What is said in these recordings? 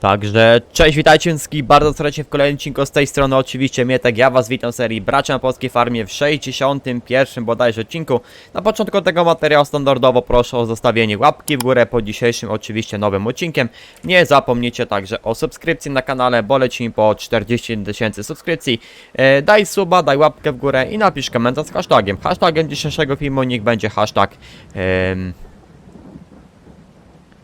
Także cześć, witajcie wszystkich bardzo serdecznie w kolejnym odcinku z tej strony oczywiście Mietek, ja was witam w serii Bracia na Polskiej Farmie w 61 bodajże odcinku. Na początku tego materiału standardowo proszę o zostawienie łapki w górę po dzisiejszym oczywiście nowym odcinkiem. Nie zapomnijcie także o subskrypcji na kanale, bo lecimy po 40 tysięcy subskrypcji. E, daj suba, daj łapkę w górę i napisz komentarz z hashtagiem. Hashtagiem dzisiejszego filmu niech będzie hashtag...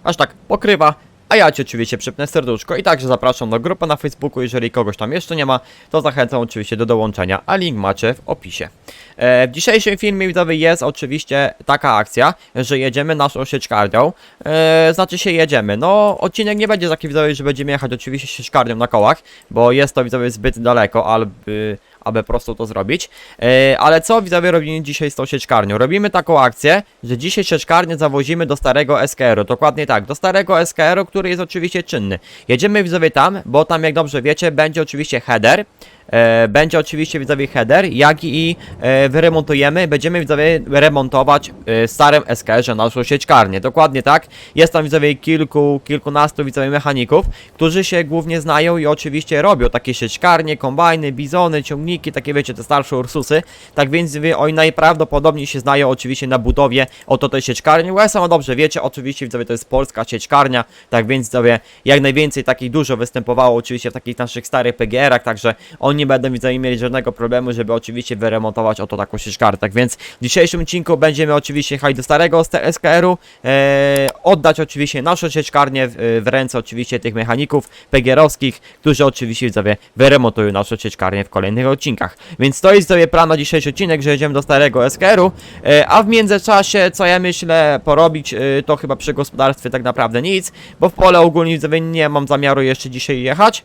hashtag pokrywa a ja Ci oczywiście przypnę serduszko i także zapraszam do grupy na Facebooku, jeżeli kogoś tam jeszcze nie ma, to zachęcam oczywiście do dołączenia, a link macie w opisie. E, w dzisiejszym filmie widzowie jest oczywiście taka akcja, że jedziemy naszą sieczkarnią, e, znaczy się jedziemy, no odcinek nie będzie taki widzowie, że będziemy jechać oczywiście sieczkarnią na kołach, bo jest to widzowie zbyt daleko, aby aby po prostu to zrobić. E, ale co widzowie robimy dzisiaj z tą sieczkarnią? Robimy taką akcję, że dzisiaj sieczkarnię zawozimy do starego SKR-u. Dokładnie tak, do starego SKR-u, który jest oczywiście czynny. Jedziemy widzowie tam, bo tam jak dobrze wiecie, będzie oczywiście header. E, będzie oczywiście widzowie header, jak i e, wyremontujemy, będziemy widzowie remontować e, w starym SKR-ze naszą sieczkarnię. Dokładnie tak. Jest tam widzowie kilku, kilkunastu widzowie mechaników, którzy się głównie znają i oczywiście robią takie sieczkarnie, kombajny, bizony, ciągniki, takie wiecie, te starsze Ursusy. Tak więc wy oni najprawdopodobniej się znają oczywiście na budowie oto tej sieczkarni. Ja sama dobrze wiecie, oczywiście widzowie to jest polska sieczkarnia, tak więc widzowie jak najwięcej takich dużo występowało oczywiście w takich naszych starych PGR-ach, także oni nie będą widzowie mieli żadnego problemu, żeby oczywiście wyremontować oto taką sieczkarnię. Tak więc w dzisiejszym odcinku będziemy oczywiście jechać do starego SKR-u, e, oddać oczywiście naszą sieczkarnię w, w ręce oczywiście tych mechaników PGR-owskich, którzy oczywiście widzowie wyremontują naszą sieczkarnię w kolejnych odcinkach. Więc to jest sobie plan na dzisiejszy odcinek, że jedziemy do starego SKR-u, e, a w międzyczasie co ja myślę porobić, e, to chyba przy gospodarstwie tak naprawdę nic, bo w pole ogólnie widzowie nie mam zamiaru jeszcze dzisiaj jechać.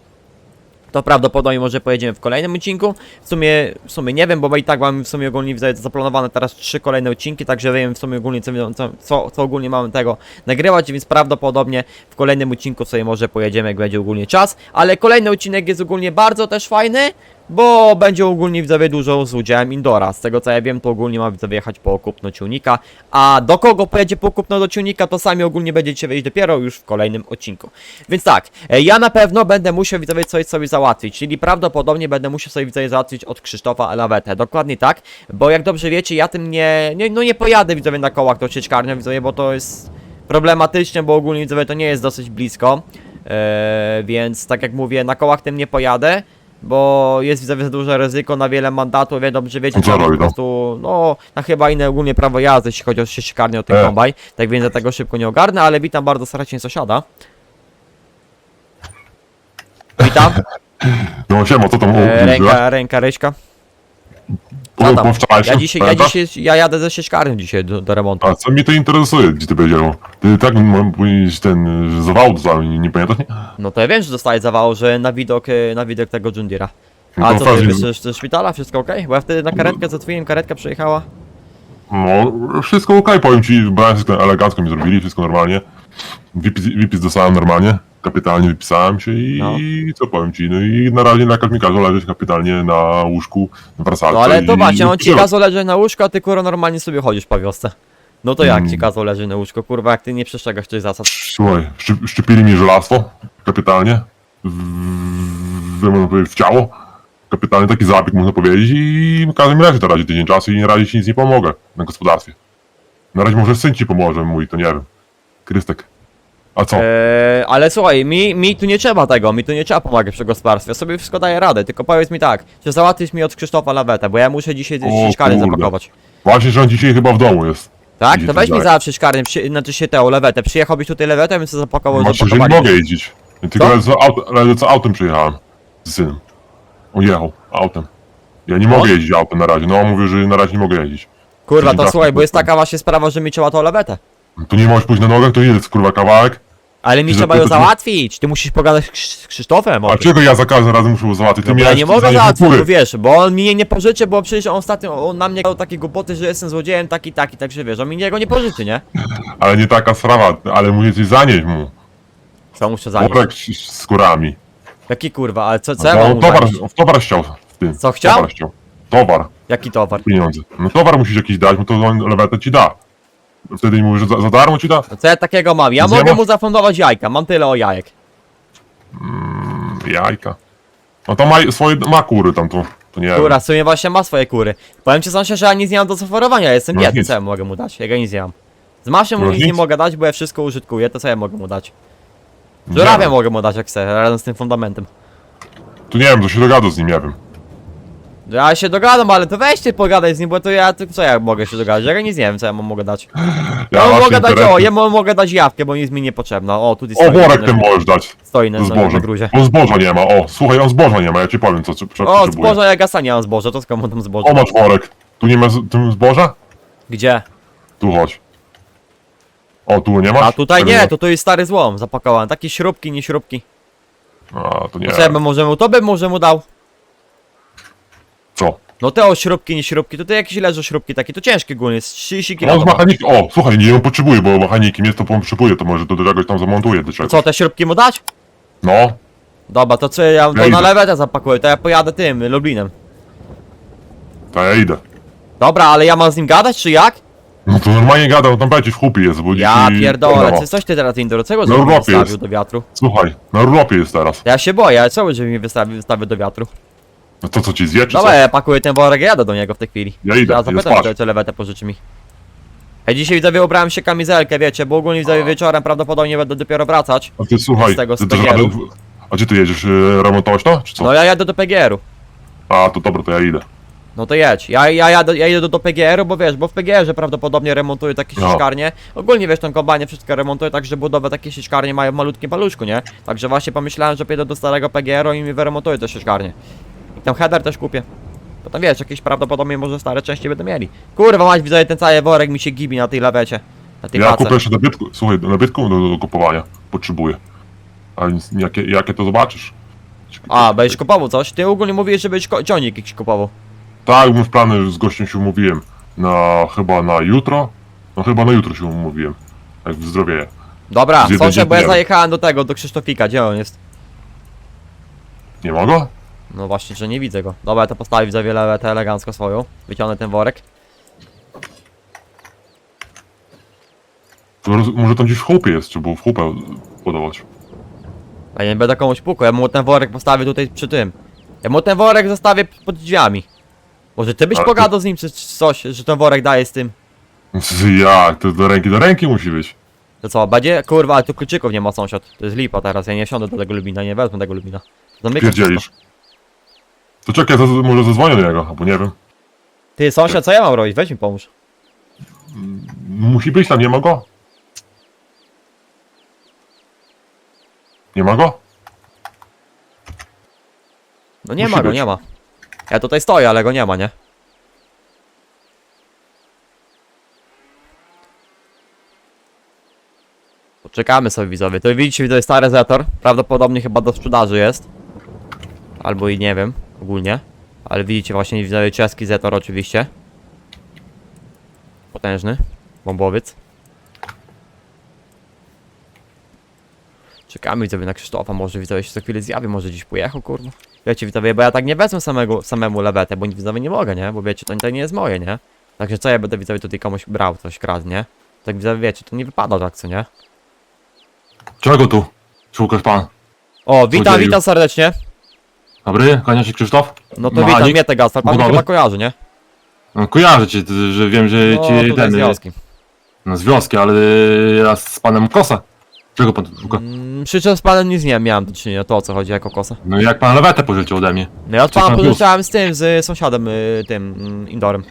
To prawdopodobnie może pojedziemy w kolejnym odcinku. W sumie, w sumie nie wiem, bo i tak mam w sumie ogólnie zaplanowane teraz trzy kolejne odcinki, także wiem w sumie ogólnie co, co, co ogólnie mamy tego nagrywać, więc prawdopodobnie w kolejnym odcinku sobie może pojedziemy, jak będzie ogólnie czas. Ale kolejny odcinek jest ogólnie bardzo też fajny, bo będzie ogólnie widzowie dużo z udziałem Indora. Z tego co ja wiem, to ogólnie ma widzowie jechać po kupno ciunika. A do kogo pojedzie po kupno do ciunika, to sami ogólnie będziecie wiedzieć dopiero już w kolejnym odcinku. Więc tak, e, ja na pewno będę musiał widzowie coś sobie załatwić, czyli prawdopodobnie będę musiał sobie widzowie załatwić od Krzysztofa Lawetę. Dokładnie tak, bo jak dobrze wiecie, ja tym nie, nie no nie pojadę widzowie na kołach do sieczkarnią widzowie, bo to jest problematyczne, bo ogólnie widzowie to nie jest dosyć blisko. Eee, więc tak jak mówię, na kołach tym nie pojadę, bo jest za duże ryzyko na wiele mandatów, wie dobrze wiecie, robi, po prostu, no, na chyba inne ogólnie prawo jazdy, jeśli chodzi o sieczkarnię o ten E. kombaj, tak więc ja tego szybko nie ogarnę, ale witam bardzo serdecznie sąsiada. Witam, No siema, co tam e, ręka, ręka, Ryśka. Tam? po wczorajszym, Ja dzisiaj, ja pamiętasz? dzisiaj, ja jadę ze sieczkarnią dzisiaj do, do remontu. A co mnie to interesuje, gdzie ty będziesz? Ty tak m- powinieneś ten, zawał nie, nie pamiętasz? Nie? No to ja wiem, że dostaję zawał, że na widok, e, na widok tego John Deere'a. No A to co ty, fajnie. ze szpitala, wszystko ok? Bo ja wtedy na karetkę zadzwoniłem, karetka przyjechała. No, wszystko okej, powiem ci, brałem ten elegancko mi zrobili, wszystko normalnie. Wypis, wypis dostałem normalnie, kapitalnie wypisałem się i, No. i co powiem ci, no i na razie lekarz mi każe leżeć kapitalnie na łóżku, w wersalce No ale to właśnie, on ci kazał leżeć na łóżku, a ty kurwa normalnie sobie chodzisz po wiosce. No to jak Mm. ci kazał leżeć na łóżku, kurwa, jak ty nie przestrzegasz tych zasad? Słuchaj, szczy, szczypili mi żelastwo, kapitalnie, w, w, w ciało, kapitalnie taki zabieg można powiedzieć i każe mi leżeć na razie tydzień czasu i na razie ci nic nie pomogę na gospodarstwie. Na razie może syn ci pomoże mój, to nie wiem. Krystek. A co? Eee, ale słuchaj, mi, mi tu nie trzeba tego, mi tu nie trzeba pomagać przy gospodarstwie, ja sobie wszystko daję radę, tylko powiedz mi tak, że załatwisz mi od Krzysztofa lawetę, bo ja muszę dzisiaj O kurde. zapakować. Właśnie, że on dzisiaj chyba w domu jest. Tak? Idzie To weź mi dalej. załatw sieczkarnię, przy, znaczy się tę lewetę, przyjechałbyś tutaj lewetę, bym sobie zapakował, Znaczy, że nie mogę jeździć. Ja tylko Co? aut, lecę autem przyjechałem. Z synem. On jechał autem. Ja nie No. mogę jeździć autem na razie. No, on mówi, że na razie nie mogę jeździć. Kurwa, to słuchaj, bo jest taka właśnie sprawa, że mi trzeba tą lewetę. Tu nie możesz pójść na nogach, to jest kurwa kawałek. Ale mi Że trzeba to- ją to- załatwić, ty musisz pogadać z Krzysz- z Krzysztofem. o A tym. czego ja za każdym razem muszę załatwić? Ty No ja miałeś nie mogę załatwić, kury. wiesz, bo on mi jej nie pożyczy, bo przecież on ostatnio on na mnie dał takie głupoty, że jestem złodziejem taki, taki, także wiesz, on mi niego nie pożyczy, nie? Ale nie taka sprawa, ale musisz coś zanieść mu. Co muszę zanieść? Worek z, z kurami. Jaki kurwa, ale co, co ja No, mam mu towar, towar chciał w tym. Co chciał? Towar chciał. Towar, Jaki towar? pieniądze. No towar musisz jakiś dać, bo to on lewetę ci da. Wtedy mówisz, że za, za darmo ci da? No co ja takiego mam? Ja mogę mu zafundować jajka, mam tyle o jajek. Mm, jajka. No to ma swoje, ma kury tam tu. To nie wiem. Kura, w sumie właśnie ma swoje kury. Powiem ci sąsiad, że ja nic nie mam do zaoferowania, ja jestem No biedny, nic. co ja mogę mu dać? Ja go nic nie mam. Z maszem mu No nic nie nic. mogę dać, bo ja wszystko użytkuję, to co ja mogę mu dać? Nie Żurawia wiem. mogę mu dać jak chcę, razem z tym fundamentem. Tu nie wiem, to się dogada z nim, nie wiem. Ja się dogadam, ale to weźcie pogadaj z nim, bo to ja, to co ja mogę się dogadać? Ja nic nie wiem, co ja mu mogę dać. Ja, mu mogę dać, o, ja mu mogę dać jawkę, bo nic mi nie potrzebna. O, tutaj O, stoi. worek na- ten możesz dać. Stoi na, Z na, gruzie. On zboża nie ma, o, słuchaj, on zboża nie ma, ja ci powiem, co, co O, zboża, ja sam nie mam zboża, to skąd tam zboże? O, masz worek. Tu nie ma z, tym zboża? Gdzie? Tu chodź. O, tu nie masz? A tutaj nie, to tu jest stary złom zapakowany. Takie śrubki, nie śrubki. A, to nie. To co ja bym może mu, to bym może mu dał. Co? No te o śrubki, nie śrubki, tutaj jakieś leżą śrubki takie, to ciężkie głównie, jest 30 No, z kg. mechaniki. O, słuchaj, nie ją potrzebuje, bo mechanikiem jest, to potrzebuje, to może do czegoś tam zamontuje, do To czegoś. co, te śrubki mu dać? No, Dobra, to co ja to Ja na idę. lewetę zapakuję, to ja pojadę tym, Lublinem. to ja idę. Dobra, ale ja mam z nim gadać, czy jak? No to normalnie gadał, tam będzie w chłupie jest, bo Ja dzisiaj- pierdolę, no. czy coś ty teraz Indoro, czego Na żebyś mnie urlopie wystawił jest. do wiatru? Słuchaj, na urlopie jest teraz. Ja się boję, ale co żeby mnie wystawił, wystawił do wiatru? No to co ci zje, czy Dobra, co? ja pakuję ten worek, ja jadę do niego w tej chwili. Ja idę, Ja zapytam, spać. czy co lewetę pożyczy mi. Ja dzisiaj widzowie ubrałem się kamizelkę, wiecie, bo ogólnie widzowie wieczorem prawdopodobnie będę dopiero wracać. A ty słuchaj, z tego ty też spagieru. radę- a gdzie ty jedziesz, e, remontować to, czy co? No ja jadę do PGR-u. A, to dobra, to ja idę. No to jedź. Ja, ja, jadę, ja idę do, do PGR-u, bo wiesz, bo w PGR-ze prawdopodobnie remontuję takie No. sieczkarnie. Ogólnie wiesz, tą kombanie wszystko remontuję, także budowę takie sieczkarnie mają w malutkim paluszku, nie? Także właśnie pomyślałem, że pójdę do starego PGR-u i mi wyremontuję te sieczkarnie. I tam header też kupię. Bo tam wiesz, jakieś prawdopodobnie może stare części będę mieli. Kurwa mać, widzę ten cały worek mi się gibi na tej lawecie. Na tej Ja pace. kupię jeszcze dobytku, słuchaj, dobytku do, do kupowania. Potrzebuję. Ale nic- jakie, jakie to zobaczysz? A, będziesz kupował coś? Ty ogólnie mówiłeś, że będziesz ko- jakiś kupował. Tak, już plany z gościem się umówiłem. Na, chyba na jutro? No chyba na jutro się umówiłem. Jak wyzdrowieję. Dobra, Z jednym sąsiad, bo ja zajechałem do tego, do Krzysztofika, gdzie on jest? Nie mogę? No właśnie, że nie widzę go. Dobra, to postawić za wiele tę elegancko swoją. Wyciągnę ten worek. Roz, może tam gdzieś w chłopie jest, czy było w chłopę podawać. A ja nie będę komuś pukał, ja mu ten worek postawię tutaj przy tym. Ja mu ten worek zostawię pod drzwiami. Może ty byś Ale pogadał z nim czy, czy coś, że ten worek daje z tym. Jak? To do ręki do ręki musi być. To co, będzie? Kurwa, ale tu kluczyków nie ma sąsiad. To jest lipa teraz, ja nie wsiądę do tego Lubina, nie wezmę tego Lubina. Zamykam Pierdzielisz. To czekaj, to może zadzwonię do niego, albo nie wiem. Ty sąsiad, co ja mam robić? Weź mi pomóż. Musi być tam, nie ma go? Nie ma go? No nie Musi ma go, być. nie ma. Ja tutaj stoję, ale go nie ma, nie? Poczekamy sobie widzowie. To widzicie, to jest stary Zetor. Prawdopodobnie chyba do sprzedaży jest. Albo i nie wiem, ogólnie. Ale widzicie właśnie czeski Zetor oczywiście. Potężny. Bombowiec. Czekamy widzowie na Krzysztofa, może widzowie się za chwilę zjawi, może dziś pojechał, kurwa. Wiecie widzowie, bo ja tak nie wezmę samego, samemu lewetę, bo widzowie nie mogę, nie? Bo wiecie, to, to nie jest moje, nie? Także co ja będę widzowie tutaj komuś brał, coś kradł, nie? Tak widzowie wiecie, to nie wypada tak, co nie? Czego tu? Szukasz pan? O, witam, witam serdecznie. Dobry, kłania się Krzysztof? No to Mechanik? witam, mnie tego pan mnie Budowy? chyba kojarzy, nie? No, kojarzę cię, ty, że wiem, że No, ci tutaj z ten... wioski. No z wioski, ale raz z panem Kosa. Czego pan szuka? Mm, Przecież z panem nic nie miałem do czynienia, to o co chodzi, jako kosa. No jak pan lewetę pożyczył ode mnie? No ja od pana pan pożyczałem z tym, z sąsiadem, y, tym, mm, Indorem.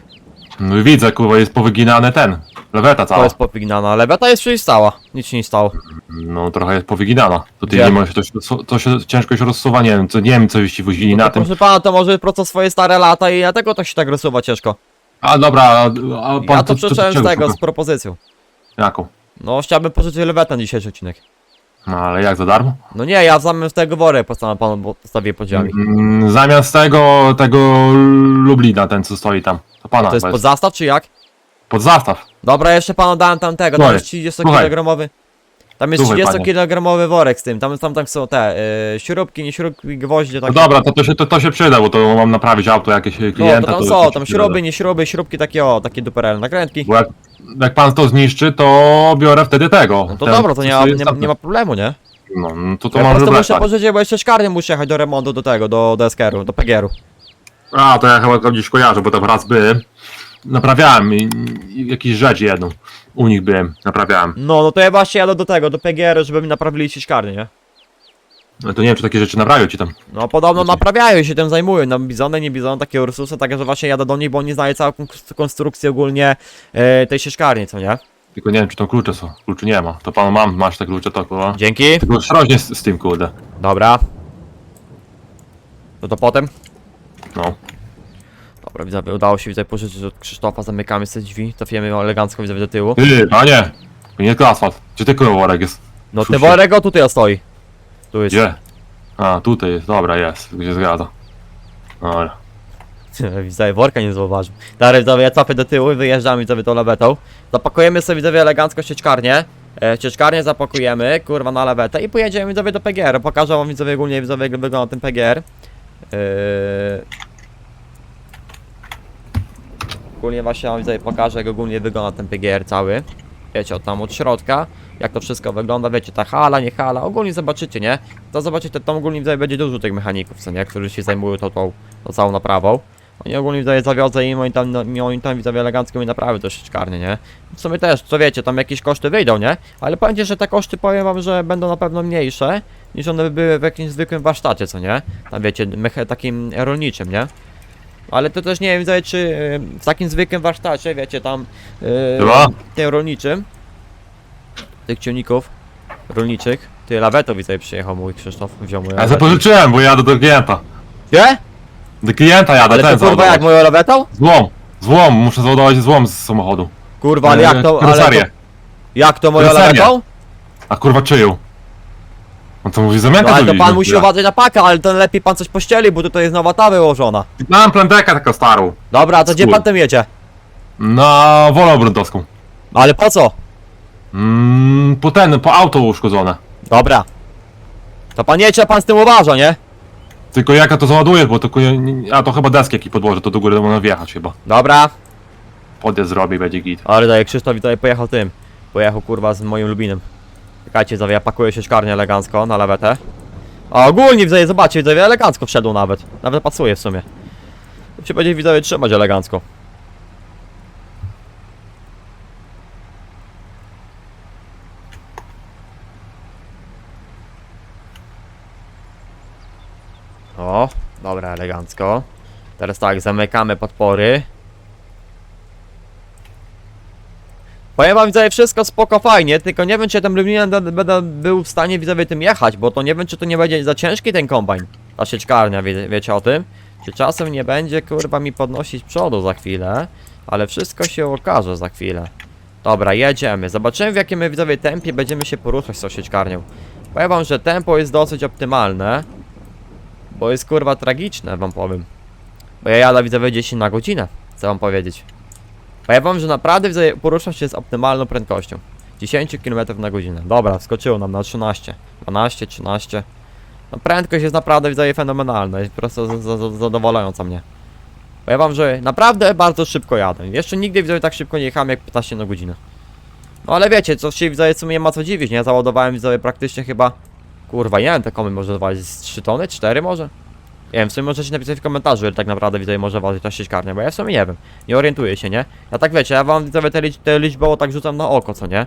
No i widzę, kurwa, jest powyginany ten. Leweta To cała. jest popignana, leweta jest przecież stała, nic się nie stało. No trochę jest powyginana. To Gdzie? nie to, się- to się ciężko się rozsuwa, nie wiem, co, nie wiem co byście wozili na To, tym. proszę pana, to może prosto swoje stare lata i dlatego to się tak rozsuwa ciężko. A dobra, a, a pan Ja to przeczytałem z czego tego, szuka? z propozycją. Jaką? No, chciałbym pożyczyć lewetę na dzisiejszy odcinek. No ale jak za darmo? No nie, ja zamiast tego worek postawię panu, bo postawię pod drzwiami. Mm, zamiast tego, tego Lublina, ten co stoi tam. To pana To jest chyba pod zastaw, czy jak? pod zastaw. Dobra, jeszcze panu dałem tam tego, tam Słuchaj, jest 30 słuchaj. kg. Tam jest Słuchaj, 30 kg worek z tym, tam, tam, tam są te yy, śrubki, nie śrubki, gwoździe, No takie. dobra, to, to, się, to, to się przyda, bo to mam naprawić auto jakieś e, no, klienta. to tam to są, się tam przyda. śruby, nie śruby, śrubki takie o, takie duperelne nakrętki. Bo jak, jak pan to zniszczy, to biorę wtedy tego. No to Ten- dobra, to nie ma, nie, ma- nie ma problemu, nie? No, no to to Ja po może prostu muszę brać. pożyczyć, bo jeszcze szkarnie muszę jechać do remontu do tego, do, do SKR-u, do PGR-u. A, to ja chyba to gdzieś kojarzę, bo tam raz byłem. Naprawiałem i, i jakiś rzecz jedną. U nich byłem, naprawiałem. No, no to ja właśnie jadę do tego, do PGR-u, żeby mi naprawili sieczkarnię, nie? No to nie wiem, czy takie rzeczy naprawiają ci tam. No podobno Znaczy- naprawiają się tym zajmują, no bizony, nie bizony, takie Ursusy, tak że właśnie jadę do nich, bo oni znają całą konstru- konstrukcję ogólnie e, tej sieczkarni, co nie? Tylko nie wiem, czy to klucze są. Kluczy nie ma. To panu mam, masz te klucze, to kurwa. Dzięki. Tylko ostrożnie z, z tym, kurde. Dobra. No to potem? No. Dobra, widzowie, udało się widzę pożyczyć od Krzysztofa, zamykamy sobie drzwi, trafiamy elegancko widzowie do tyłu. Ty, a nie! To nie tylko asfalt. Gdzie ty kurwa worek jest? No Szuszy. ty worego tutaj stoi. Tu jest. Gdzie? A, tutaj jest, dobra, jest, gdzie zgadza. Dobra. Widzowie, worka nie zauważył. Dobra, widzowie, ja cofę do tyłu i wyjeżdżamy widzowie tą lawetą. Zapakujemy sobie widzowie elegancko sieczkarnię. E, sieczkarnię zapakujemy, kurwa na lawetę i pojedziemy widzowie do PGR. Pokażę wam widzowie ogólnie widzowie jak wygląda ten PGR. Yy... Ogólnie właśnie wam widzowie pokażę jak ogólnie wygląda ten PGR cały. Wiecie, od tam od środka, jak to wszystko wygląda, wiecie, ta hala, nie hala, ogólnie zobaczycie, nie? To zobaczycie, tam ogólnie widzowie będzie dużo tych mechaników, co nie? Którzy się zajmują tą, tą, tą całą naprawą. Oni ogólnie widzowie zawiozę im, oni tam, no, oni tam widzowie elegancko mi naprawy to sieczkarnie, nie? W sumie też, co wiecie, tam jakieś koszty wyjdą, nie? Ale powiem że te koszty powiem wam, że będą na pewno mniejsze niż one by były w jakimś zwykłym warsztacie, co nie? Tam wiecie, takim rolniczym, nie? Ale to też nie wiem, widzowie, czy y, w takim zwykłym warsztacie, wiecie, tam yy, Chyba? tym rolniczym tych ciągników rolniczych, ty lawetą widzę przyjechał mój Krzysztof, wziął moją Ja lawetę. zapożyczyłem, bo jadę do klienta. Gdzie? Do klienta jadę, Ale ten to kurwa załadować. jak moją lawetą? Złom, złom, muszę załadować złom z samochodu. Kurwa, ale jak to, ale to, Karoserię. jak to moją lawetą? A kurwa czyją? On to mówi zamianka No ale to pan musi uważać na paka, ale to lepiej pan coś pościeli, bo tutaj jest nowa ta wyłożona. Mam plantekę taką starą. Dobra, to gdzie Skór. pan tym jedzie? Na wolę obrontowską. Ale po co? Mm, po ten, po auto uszkodzone. Dobra. To pan jedzie, pan z tym uważa, nie? Tylko jaka to załaduje, bo nie- a to chyba deski jaki podłożę, to do góry można wjechać chyba. Dobra. Podjazd zrobię i będzie git. Ale daję Krzysztof tutaj pojechał tym. Pojechał kurwa z moim lubinem. Czekajcie, zawie, ja pakuję się szkarnie elegancko na lawetę. A ogólnie widzowie, zobaczcie, widzowie, elegancko wszedł nawet. Nawet pasuje w sumie. To się będzie widzowie trzymać elegancko. O, dobra, elegancko. Teraz tak, zamykamy podpory. Powiem wam widzowie, wszystko spoko fajnie, tylko nie wiem czy tym Lublinem będę- był w stanie widzowie tym jechać, bo to nie wiem czy to nie będzie za ciężki ten kombajn. Ta sieczkarnia, wie, wiecie o tym? Czy czasem nie będzie kurwa mi podnosić przodu za chwilę, ale wszystko się okaże za chwilę. Dobra, jedziemy. Zobaczymy w jakim widzowie tempie będziemy się poruszać z tą sieczkarnią. Powiem wam, że tempo jest dosyć optymalne, bo jest kurwa tragiczne wam powiem. Bo ja jadę widzowie 10 na godzinę, chcę wam powiedzieć. Wam, że naprawdę poruszam się z optymalną prędkością. 10 km na godzinę. Dobra, wskoczyło nam na 13, 12, 13. No prędkość jest naprawdę widzę fenomenalna, jest po prostu za- za- za- zadowalająca mnie. Powiem że naprawdę bardzo szybko jadę. Jeszcze nigdy widzę tak szybko nie jechałem jak 15 na godzinę. No ale wiecie, co się widzę, w sumie nie ma co dziwić, nie? Załadowałem widzę praktycznie chyba... Kurwa, nie wiem, komy może ważyć z 3 tony, 4 może? Nie wiem, w sumie możecie napisać w komentarzu, ile tak naprawdę widzę może ważyć ta sieczkarnia, bo ja w sumie nie wiem. Nie orientuję się, nie? Ja tak wiecie, ja wam widzowie te, lic te liczby tak rzucam na oko, co nie?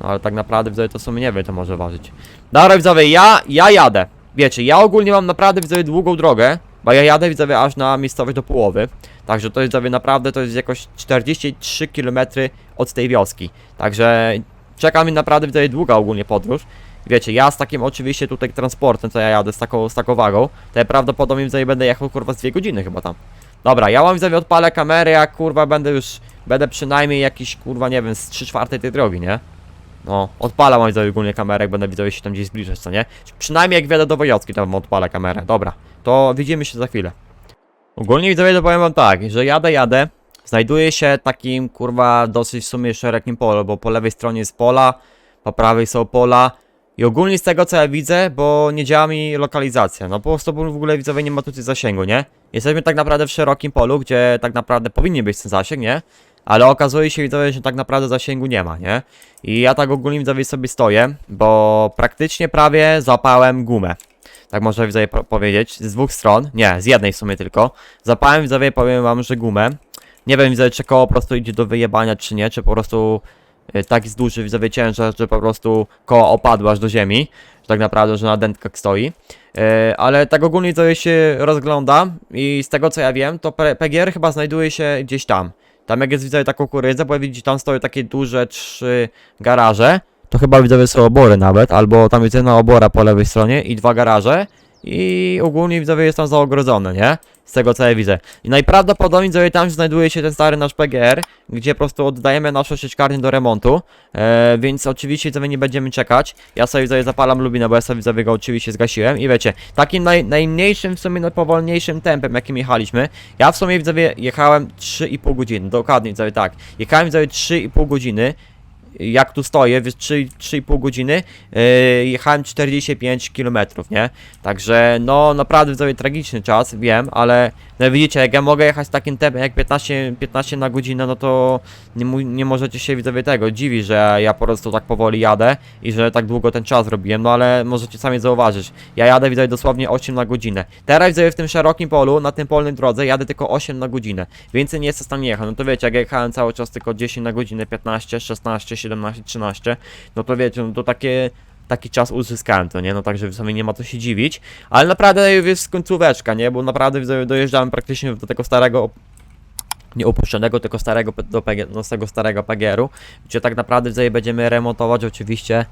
No ale tak naprawdę widzowie to w sumie nie wiem, to może ważyć. Dobra widzowie, ja, ja jadę. Wiecie, ja ogólnie mam naprawdę widzowie długą drogę, bo ja jadę widzowie aż na miejscowość do połowy. Także to jest widzowie naprawdę to jest jakoś 43 km od tej wioski. Także czeka mi naprawdę widzowie długa ogólnie podróż. Wiecie, ja z takim oczywiście tutaj transportem, co ja jadę z taką, z taką wagą, to ja prawdopodobnie widzowie będę jechał kurwa z 2 godziny chyba tam. Dobra, ja mam widzowie odpalę kamerę, jak kurwa będę już, będę przynajmniej jakiś kurwa nie wiem, z 3 czwarte tej drogi, nie? No, odpalam mam widzowie ogólnie kamerę, jak będę widzowie się tam gdzieś zbliżać, co nie? Przynajmniej jak wjadę do Wojocki, to wam odpalę kamerę. Dobra, to widzimy się za chwilę. Ogólnie widzowie to powiem wam tak, że jadę, jadę, znajduję się takim kurwa dosyć w sumie szerokim polu, bo po lewej stronie jest pola, po prawej są pola i ogólnie z tego co ja widzę, bo nie działa mi lokalizacja, no po prostu w ogóle widzowie nie ma tutaj zasięgu, nie? Jesteśmy tak naprawdę w szerokim polu, gdzie tak naprawdę powinien być ten zasięg, nie? ale okazuje się widzowie, że tak naprawdę zasięgu nie ma, nie? I ja tak ogólnie widzowie sobie stoję, bo praktycznie prawie zapałem gumę. Tak można widzowie po- powiedzieć, z dwóch stron, nie, z jednej w sumie tylko. Zapałem widzowie, powiem wam, że gumę. Nie wiem widzowie, czy koło po prostu idzie do wyjebania, czy nie, czy po prostu tak jest duży widzowie ciężar, że po prostu koło opadło aż do ziemi. Że tak naprawdę, że na dętkach stoi. E, ale tak ogólnie widzowie się rozgląda i z tego co ja wiem, to PGR chyba znajduje się gdzieś tam. Tam jak jest widzowie ta kukurydza, bo widzicie, tam stoją takie duże trzy garaże. To chyba widzowie są obory nawet, albo tam jest jedna obora po lewej stronie i dwa garaże. I ogólnie widzowie jest tam zaogrodzone, nie? Z tego co ja widzę. I najprawdopodobniej widzowie tam znajduje się ten stary nasz PGR, gdzie po prostu oddajemy naszą sieczkarnię do remontu. E, więc oczywiście widzowie nie będziemy czekać. Ja sobie widzowie zapalam lubinę, bo ja sobie go oczywiście zgasiłem. I wiecie, takim naj, najmniejszym w sumie najpowolniejszym tempem, jakim jechaliśmy. Ja w sumie widzowie jechałem 3,5 godziny, dokładnie widzowie tak. Jechałem widzowie 3,5 godziny jak tu stoję, więc 3 3,5 godziny, yy, jechałem 45 km, nie? Także no naprawdę widzowie tragiczny czas, wiem, ale no widzicie, jak ja mogę jechać takim tempem jak 15, 15 na godzinę, no to nie, nie możecie się widzowie tego dziwić, że ja po prostu tak powoli jadę i że tak długo ten czas robiłem, no ale możecie sami zauważyć, ja jadę widzowie dosłownie 8 na godzinę. Teraz widzowie w tym szerokim polu, na tym polnej drodze jadę tylko 8 na godzinę, więcej nie jestem w stanie jechać, no to wiecie, jak ja jechałem cały czas tylko 10 na godzinę, 15, 16, 17, 13, no to wiecie, no to takie taki czas uzyskałem to, nie? No także w sumie nie ma co się dziwić, ale naprawdę jest końcóweczka, nie? Bo naprawdę dojeżdżałem praktycznie do tego starego nie opuszczonego, tylko starego do no tego starego PGR-u, gdzie tak naprawdę tutaj będziemy remontować oczywiście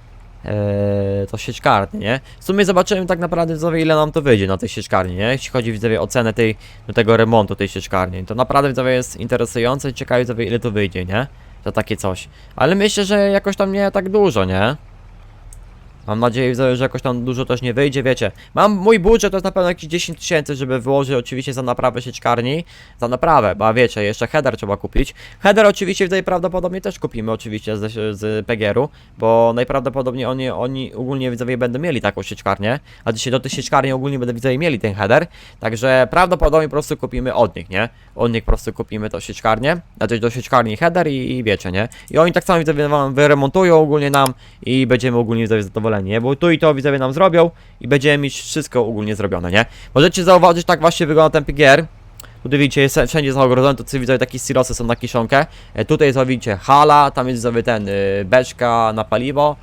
e, to sieczkarnię, nie? W sumie zobaczymy tak naprawdę widzowie ile nam to wyjdzie na tej sieczkarni, nie? Jeśli chodzi widzowie o cenę tej, tego remontu tej sieczkarni, to naprawdę widzowie jest interesujące i ciekawe widzowie ile to wyjdzie, nie? Za takie coś. Ale myślę, że jakoś tam nie tak dużo, nie? Mam nadzieję, że jakoś tam dużo też nie wyjdzie, wiecie. Mam mój budżet to jest na pewno jakieś 10 tysięcy, żeby wyłożyć oczywiście za naprawę sieczkarni. Za naprawę, bo wiecie, jeszcze header trzeba kupić. Header oczywiście tutaj prawdopodobnie też kupimy oczywiście z, z PGR-u, bo najprawdopodobniej oni, oni ogólnie widzowie będą mieli taką sieczkarnię, a dzisiaj do tej sieczkarni ogólnie będą widzowie mieli ten header, także prawdopodobnie po prostu kupimy od nich, nie? Od nich po prostu kupimy tą sieczkarnię, znaczy do sieczkarni header i, i wiecie, nie? I oni tak samo widzowie wam wyremontują ogólnie nam i będziemy ogólnie widzowie zadowoleni, nie? Bo tu i to widzowie nam zrobią i będziemy mieć wszystko ogólnie zrobione, nie? Możecie zauważyć, tak właśnie wygląda ten PGR. Tutaj widzicie, jest wszędzie zaogrodzone, to co widzowie takie silosy są na kiszonkę. E, tutaj widzicie hala, tam jest widzowie ten y, beczka na paliwo.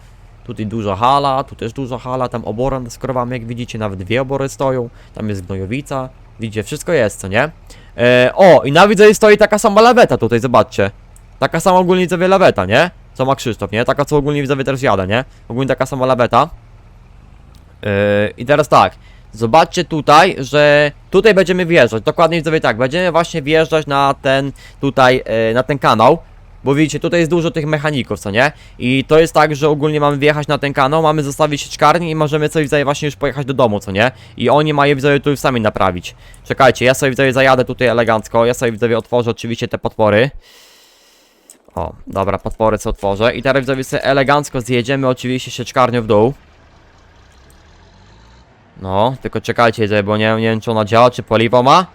Tutaj dużo hala, tu też dużo hala, tam obora z krowami, jak widzicie, nawet dwie obory stoją. Tam jest gnojowica, widzicie, wszystko jest, co nie? E, o, i na widzę stoi taka sama laweta tutaj, zobaczcie. Taka sama ogólnie widzowie laweta, nie? Co ma Krzysztof, nie? Taka co ogólnie widzowie też jadę, nie? Ogólnie taka sama laweta. Yy, I teraz tak, zobaczcie tutaj, że tutaj będziemy wjeżdżać, dokładnie widzowie tak, będziemy właśnie wjeżdżać na ten tutaj, yy, na ten kanał, bo widzicie, tutaj jest dużo tych mechaników, co nie? I to jest tak, że ogólnie mamy wjechać na ten kanał, mamy zostawić sieczkarnię i możemy sobie widzowie właśnie już pojechać do domu, co nie? I oni mają widzowie tu już sami naprawić. Czekajcie, ja sobie widzowie zajadę tutaj elegancko, ja sobie widzowie otworzę oczywiście te podpory. O, dobra, podpory co otworzę i teraz widzowie sobie elegancko zjedziemy oczywiście sieczkarnią w dół. No, tylko czekajcie, bo nie, nie wiem czy ona działa, czy paliwo ma.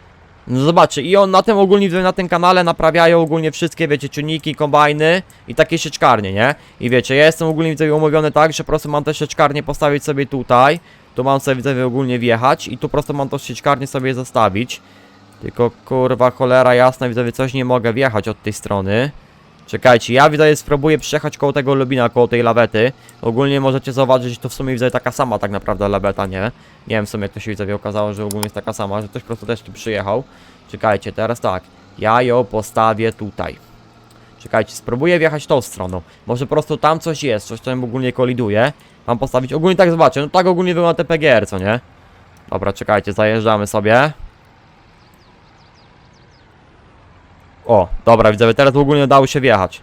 No zobaczcie, i on na tym ogólnie, na tym kanale naprawiają ogólnie wszystkie, wiecie, czujniki, kombajny i takie sieczkarnie, nie? I wiecie, ja jestem ogólnie widzowie umówiony tak, że po prostu mam te sieczkarnie postawić sobie tutaj. Tu mam sobie widzowie ogólnie wjechać i tu po prostu mam tą sieczkarnię sobie zostawić. Tylko kurwa cholera jasna, widzowie, coś nie mogę wjechać od tej strony. Czekajcie, ja widzowie spróbuję przejechać koło tego lubina, koło tej lawety. Ogólnie możecie zauważyć, że to w sumie widzowie taka sama tak naprawdę laweta, nie? Nie wiem w sumie jak to się widzowie okazało, że ogólnie jest taka sama, że ktoś po prostu też tu przyjechał. Czekajcie, teraz tak, ja ją postawię tutaj. Czekajcie, spróbuję wjechać tą stroną. Może po prostu tam coś jest, coś tam ogólnie koliduje. Mam postawić, ogólnie tak zobaczę, no tak ogólnie wygląda PGR, co nie? Dobra, czekajcie, zajeżdżamy sobie. O, dobra, widzowie, teraz ogólnie udało się wjechać.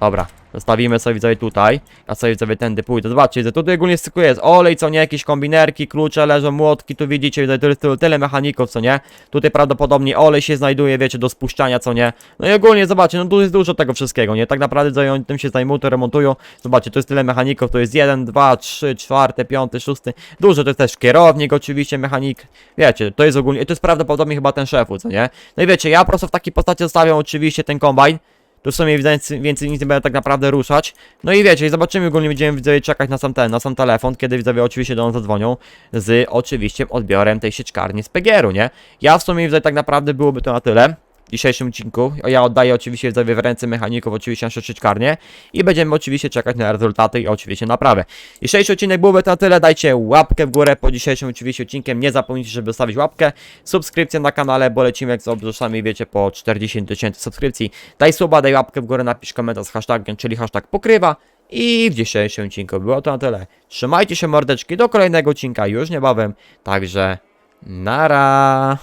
Dobra, zostawimy sobie widzowie tutaj. Ja sobie widzowie tędy pójdę. Zobaczcie, że tutaj ogólnie tylko jest olej, co nie, jakieś kombinerki, klucze leżą, młotki, tu widzicie, tu jest tyle, tyle mechaników, co nie. Tutaj prawdopodobnie olej się znajduje, wiecie, do spuszczania, co nie. No i ogólnie, zobaczcie, no tu jest dużo tego wszystkiego, nie? Tak naprawdę widzowie, oni tym się zajmują, to remontują. Zobaczcie, tu jest tyle mechaników, to jest 1, 2, 3, 4, 5, 6. Dużo, to jest też kierownik oczywiście, mechanik. Wiecie, to jest ogólnie, to jest prawdopodobnie chyba ten szefu, co nie? No i wiecie, ja po prostu w takiej postaci zostawiam oczywiście ten kombajn. Tu w sumie więcej, więcej nic nie będę tak naprawdę ruszać. No i wiecie, zobaczymy, ogólnie będziemy widzowie czekać na sam ten, na sam telefon, kiedy widzowie oczywiście do nas zadzwonią z oczywiście odbiorem tej sieczkarni z PGR-u, nie? Ja w sumie widzowie tak naprawdę byłoby to na tyle dzisiejszym odcinku. Ja oddaję oczywiście w ręce mechaników oczywiście nasze sieczkarnie i będziemy oczywiście czekać na rezultaty i oczywiście naprawę. Dzisiejszy odcinek byłby to na tyle, dajcie łapkę w górę po dzisiejszym oczywiście odcinkiem, nie zapomnijcie, żeby zostawić łapkę, subskrypcję na kanale, bo lecimy jak z sami wiecie po 40 tysięcy subskrypcji. Daj suba, daj łapkę w górę, napisz komentarz z hashtagiem, czyli hashtag pokrywa i w dzisiejszym odcinku było to na tyle. Trzymajcie się mordeczki, do kolejnego odcinka już niebawem, także nara.